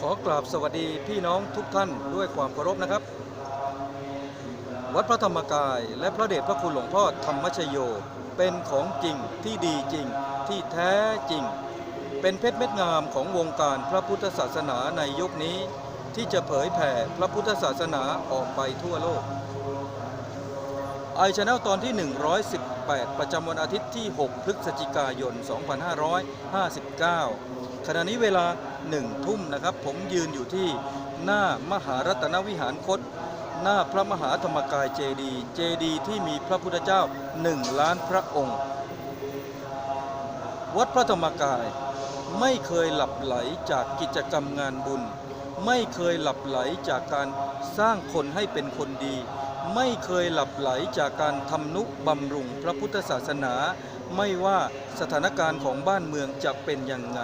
ขอกราบสวัสดีพี่น้องทุกท่านด้วยความเคารพนะครับ วัดพระธรรมกาย และพระเดชพระคุณหลวงพ่อธรรมชโย เป็นของจริงที่ดีจริงที่แท้จริง เป็นเพชรเม็ดงามของวงการพระพุทธศาสนาในยุคนี้ ที่จะเผยแผ่พระพุทธศาสนาออกไปทั่วโลกไอชแนลตอนที่ 8 ประจำวันอาทิตย์ที่ 6 พฤศจิกายน 2559 ขณะนี้เวลา 1 ทุ่มนะครับ ผมยืนอยู่ที่หน้ามหารัตนวิหารคต หน้าพระมหาธรรมกายเจดีย์เจดีย์ที่มีพระพุทธเจ้า 1 ล้านพระองค์ วัดพระธรรมกายไม่เคยหลับไหลจากกิจกรรมงานบุญ ไม่เคยหลับไหลจากการสร้างคนให้เป็นคนดี ไม่เคยหลับไหลจากการทำนุบำรุงพระพุทธศาสนา ไม่ว่าสถานการณ์ของบ้านเมืองจะเป็นยังไง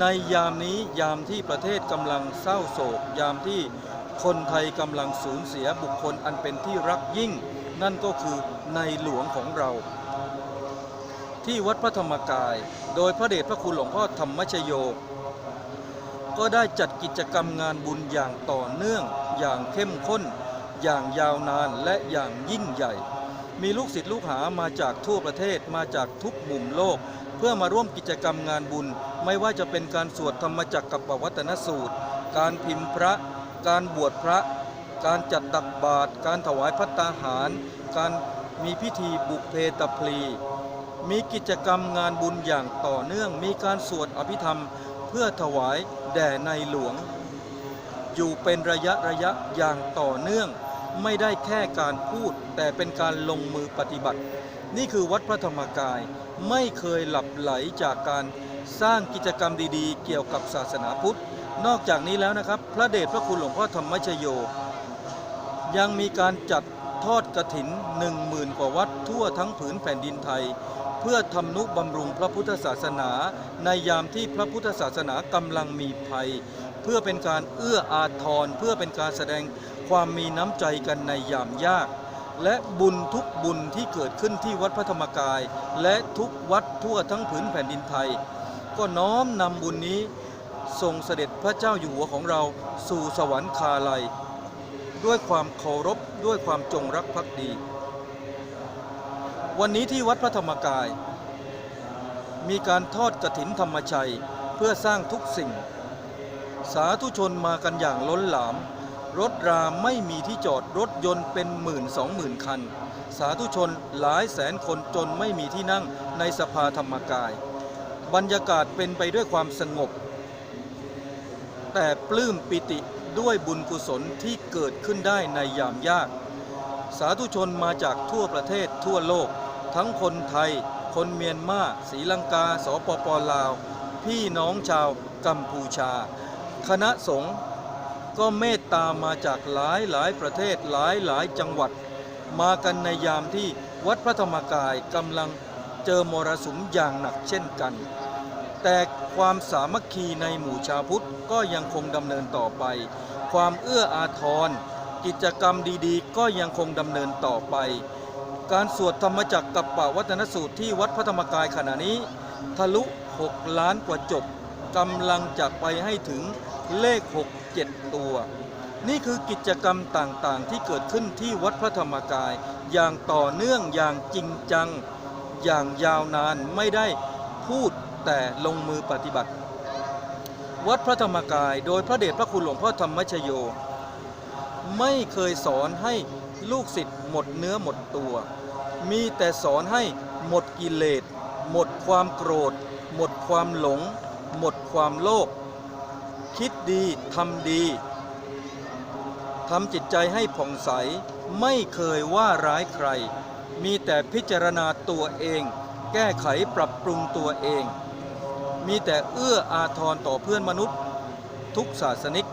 ในยามนี้ยามที่ประเทศกำลังเศร้าโศก ยามที่คนไทยกำลังสูญเสียบุคคลอันเป็นที่รักยิ่ง นั่นก็คือในหลวงของเรา ที่วัดพระธรรมกาย โดยพระเดชพระคุณหลวงพ่อธรรมชโยก็ได้จัดกิจกรรมงานบุญอย่างต่อเนื่องอย่างเข้มข้น อย่างยาวนานและอย่างยิ่งใหญ่ มีลูกศิษย์ลูกหามาจากทั่วประเทศมาจากทุกมุมโลก เพื่อมาร่วมกิจกรรมงานบุญ ไม่ว่าจะเป็นการสวดธรรมจักรกับปวัตนสูตร การพิมพ์พระ การบวชพระ การจัดตักบาตรการถวายพัตตาหาร การมีพิธีบุพเพตพลี มีกิจกรรมงานบุญอย่างต่อเนื่อง มีการสวดอภิธรรม เพื่อถวายแด่ในหลวง อยู่เป็นระยะระยะอย่างต่อเนื่อง ไม่ได้แค่การพูด แต่เป็นการลงมือปฏิบัติ นี่คือวัดพระธรรมกายไม่เคยหลับไหลจากการสร้างกิจกรรมดีๆ เกี่ยวกับศาสนาพุทธ นอกจากนี้แล้วนะครับ พระเดชพระคุณหลวงพ่อธรรมชโย ยังมีการจัดทอดกระถินหนึ่งหมื่นกว่าวัดทั่วทั้งผืนแผ่นดินไทย เพื่อทำนุบำรุงพระพุทธศาสนา ในยามที่พระพุทธศาสนากำลังมีภัย เพื่อเป็นการเอื้ออาทรเพื่อเป็นการแสดง ความมีน้ำใจกันในยามยาก และบุญทุกบุญที่เกิดขึ้นที่วัดพระธรรมกาย และทุกวัดทั่วทั้งผืนแผ่นดินไทย ก็น้อมนำบุญนี้ส่งเสด็จพระเจ้าอยู่หัวของเราสู่สวรรคาลัย ด้วยความเคารพด้วยความจงรักภักดี วันนี้ที่วัดพระธรรมกาย มีการทอดกระถินธรรมชัยเพื่อสร้างทุกสิ่ง สาธุชนมากันอย่างล้นหลาม รถราไม่มีที่จอดรถยนต์เป็นหมื่นสองหมื่นคัน สาธุชนหลายแสนคนจนไม่มีที่นั่งในสภาธรรมกาย บรรยากาศเป็นไปด้วยความสงบ แต่ปลื้มปิติด้วยบุญกุศลที่เกิดขึ้นได้ในยามยาก สาธุชนมาจากทั่วประเทศทั่วโลก ทั้งคนไทย คนเมียนมาศรีลังกา สปปลาว พี่น้องชาวกัมพูชา คณะสงฆ์ ก็เมตตามาจากหลายหลายประเทศหลายหลายจังหวัด มากันในยามที่วัดพระธรรมกายกำลังเจอมรสุมอย่างหนักเช่นกัน แต่ความสามัคคีในหมู่ชาวพุทธก็ยังคงดำเนินต่อไป ความเอื้ออาทร กิจกรรมดีๆ ก็ยังคงดำเนินต่อไป การสวดธรรมจักรกับปวัฒนสูตรที่วัดพระธรรมกายขณะนี้ ทะลุ 6 ล้านกว่าจบกำลังจะไปให้ถึง เลข 6 7 ตัว นี่คือกิจกรรมต่างๆ ที่เกิดขึ้นที่วัดพระธรรมกาย อย่างต่อเนื่องอย่างจริงจัง อย่างยาวนานไม่ได้พูดแต่ลงมือปฏิบัติ วัดพระธรรมกาย โดยพระเดชพระคุณหลวงพ่อธรรมชโย ไม่เคยสอนให้ลูกศิษย์หมดเนื้อหมดตัว มีแต่สอนให้หมดกิเลสหมดความโกรธ หมดความหลง หมดความโลภ คิดดีทำดีทำจิตใจให้ผ่องใสไม่เคยว่าร้ายใคร มีแต่พิจารณาตัวเอง แก้ไขปรับปรุงตัวเอง มีแต่เอื้ออาทรต่อเพื่อนมนุษย์ ทุกศาสนิก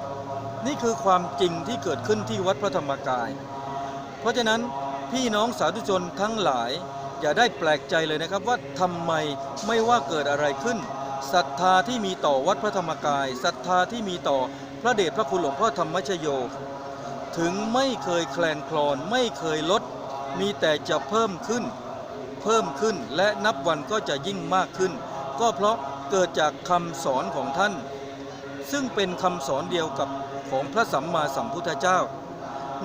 นี่คือความจริงที่เกิดขึ้นที่วัดพระธรรมกาย เพราะฉะนั้นพี่น้องสาธุชนทั้งหลาย อย่าได้แปลกใจเลยนะครับว่าทำไมไม่ว่าเกิดอะไรขึ้น ศรัทธาที่มีต่อวัดพระธรรมกายศรัทธาที่มีต่อพระเดชพระคุณหลวงพ่อธรรมชโย ถึงไม่เคยแคลนคลอนไม่เคยลด มีแต่จะเพิ่มขึ้น เพิ่มขึ้นและนับวันก็จะยิ่งมากขึ้น ก็เพราะเกิดจากคำสอนของท่าน ซึ่งเป็นคำสอนเดียวกับของพระสัมมาสัมพุทธเจ้า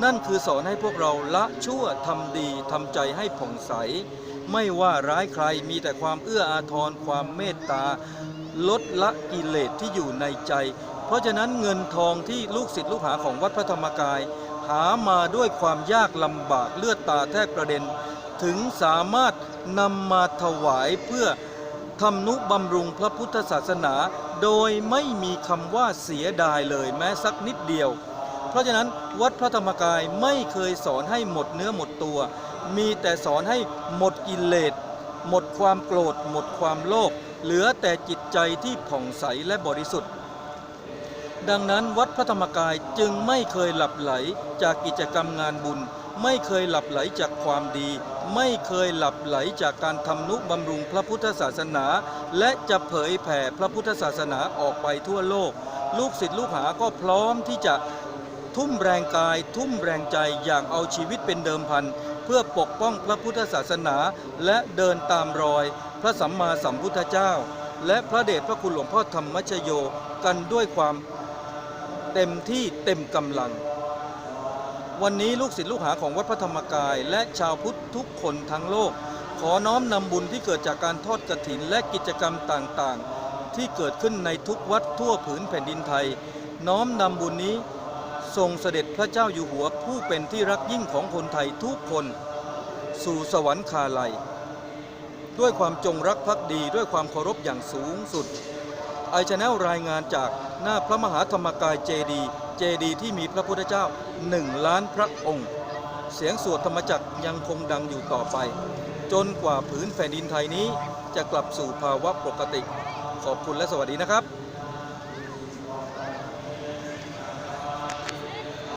นั่นคือสอนให้พวกเราละชั่วทำดีทำใจให้ผ่องใส ไม่ว่าร้ายใครมีแต่ความเอื้ออาทรความเมตตา ลดละกิเลสที่อยู่ในใจ เพราะฉะนั้นเงินทองที่ลูกศิษย์ลูกหาของวัดพระธรรมกาย หามาด้วยความยากลำบากเลือดตาแทบกระเด็น ถึงสามารถนำมาถวายเพื่อทำนุบำรุงพระพุทธศาสนา โดยไม่มีคำว่าเสียดายเลยแม้สักนิดเดียว เพราะฉะนั้นวัดพระธรรมกายไม่เคยสอนให้หมดเนื้อหมดตัว มีแต่สอนให้หมดกิเลสหมดความโกรธ หมดความโลภเหลือแต่จิตใจที่ผ่องใสและบริสุทธิ์ ดังนั้นวัดพระธรรมกายจึงไม่เคยหลับไหลจากกิจกรรมงานบุญ ไม่เคยหลับไหลจากความดี ไม่เคยหลับไหลจากการทำนุบำรุงพระพุทธศาสนา และจะเผยแผ่พระพุทธศาสนาออกไปทั่วโลก ลูกศิษย์ลูกหาก็พร้อมที่จะทุ่มแรงกายทุ่มแรงใจอย่างเอาชีวิตเป็นเดิมพัน เพื่อปกป้องพระพุทธศาสนา และเดินตามรอย พระสัมมาสัมพุทธเจ้า และพระเดชพระคุณหลวงพ่อธรรมชโยกันด้วยความเต็มที่เต็มกำลัง วันนี้ลูกศิษย์ลูกหาของวัดพระธรรมกาย และชาวพุทธทุกคนทั้งโลก ขอน้อมนำบุญที่เกิดจากการทอดกฐินและกิจกรรมต่างๆ ที่เกิดขึ้นในทุกวัดทั่วผืนแผ่นดินไทย น้อมนำบุญนี้ ทรงเสด็จพระเจ้าอยู่หัวผู้เป็นที่รักยิ่งของคนไทยทุกคน สู่สวรรคาลัย ด้วยความจงรักภักดีด้วยความเคารพอย่างสูงสุดไอชแนลรายงานจากหน้าพระมหาธรรมกายเจดีย์เจดีย์ที่มีพระพุทธเจ้าหนึ่งล้านพระองค์ เสียงสวดธรรมจักรยังคงดังอยู่ต่อไป จนกว่าผืนแผ่นดินไทยนี้จะกลับสู่ภาวะปกติ ขอบคุณและสวัสดีนะครับ